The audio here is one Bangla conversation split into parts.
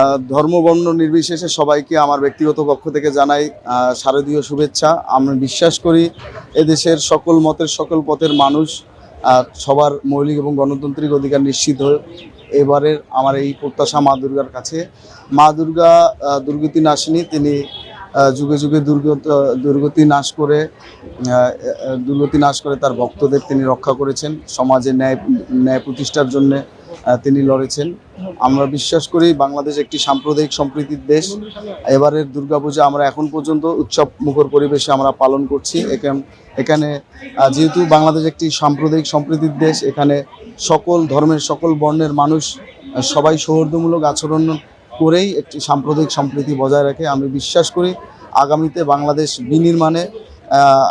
আহ, ধর্ম বর্ণ নির্বিশেষে সবাইকে আমার ব্যক্তিগত পক্ষ থেকে জানাই শারদীয় শুভেচ্ছা। আমি বিশ্বাস করি এদেশের সকল মতের সকল পথের মানুষ সবার মৌলিক এবং গণতান্ত্রিক অধিকার নিশ্চিত হয়ে এবারের আমার এই প্রত্যাশা মা দুর্গার কাছে। মা দুর্গা দুর্গতি নাশিনী তিনি যুগে যুগে দুর্গত দুর্গতি নাশ করে দুর্গতি নাশ করে তার ভক্তদের তিনি রক্ষা করেছেন। সমাজে ন্যায় ন্যায় প্রতিষ্ঠার জন্য তিনি লড়েছেন। আমরা বিশ্বাস করি বাংলাদেশ একটি সাম্প্রদায়িক সম্প্রীতির দেশ। এবারের দুর্গাপূজা আমরা এখন পর্যন্ত উৎসব মুখর পরিবেশে আমরা পালন করছি। এখান- যেহেতু বাংলাদেশ একটি সাম্প্রদায়িক সম্প্রীতির দেশ, এখানে সকল ধর্মের, সকল বর্ণের মানুষ সবাই সৌহার্দ্যমূলক আচরণ করেই একটি সাম্প্রদায়িক সম্প্রীতি বজায় রাখে। আমি বিশ্বাস করি আগামীতে বাংলাদেশ বিনির্মাণে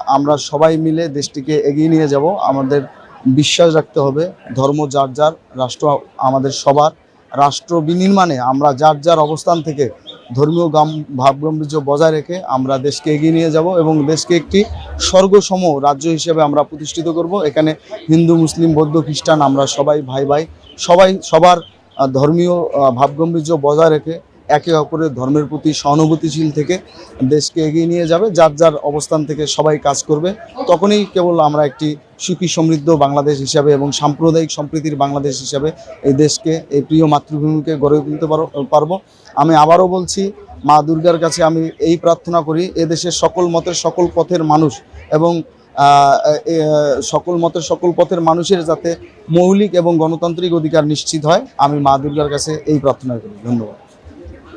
আমরা সবাই মিলে দেশটিকে এগিয়ে নিয়ে যাব। আমাদের বিশ্বাস রাখতে হবে, ধর্ম যার যার, রাষ্ট্র আমাদের সবার। রাষ্ট্র বিনির্মাণে আমরা যার যার অবস্থান থেকে ধর্মীয় গাম, ভাবগাম্ভীর্য বজায় রেখে আমরা দেশকে এগিয়ে নিয়ে যাব এবং দেশকে একটি স্বর্গসম রাজ্য হিসেবে আমরা প্রতিষ্ঠিত করব। এখানে হিন্দু, মুসলিম, বৌদ্ধ, খ্রিস্টান আমরা সবাই ভাই ভাই সবাই সবার ধর্মীয় ভাবগাম্ভীর্য বজায় রেখে একে অপরের ধর্মের প্রতি সহানুভূতিশীল থেকে দেশকে এগিয়ে নিয়ে যাবে, যার যার অবস্থান থেকে সবাই কাজ করবে, তখনই কেবল আমরা একটি সুখী সমৃদ্ধ বাংলাদেশ হিসাবে এবং সাম্প্রদায়িক সম্প্রীতির বাংলাদেশ হিসাবে এই দেশকে, এই প্রিয় মাতৃভূমিকে গড়ে তুলতে পারো- পারব। আমি আবারও বলছি, মা দুর্গার কাছে আমি এই প্রার্থনা করি এদেশের সকল মতের সকল পথের মানুষ এবং সকল মতের সকল পথের মানুষের যাতে মৌলিক এবং গণতান্ত্রিক অধিকার নিশ্চিত হয়, আমি মা দুর্গার কাছে এই প্রার্থনা করি। ধন্যবাদ।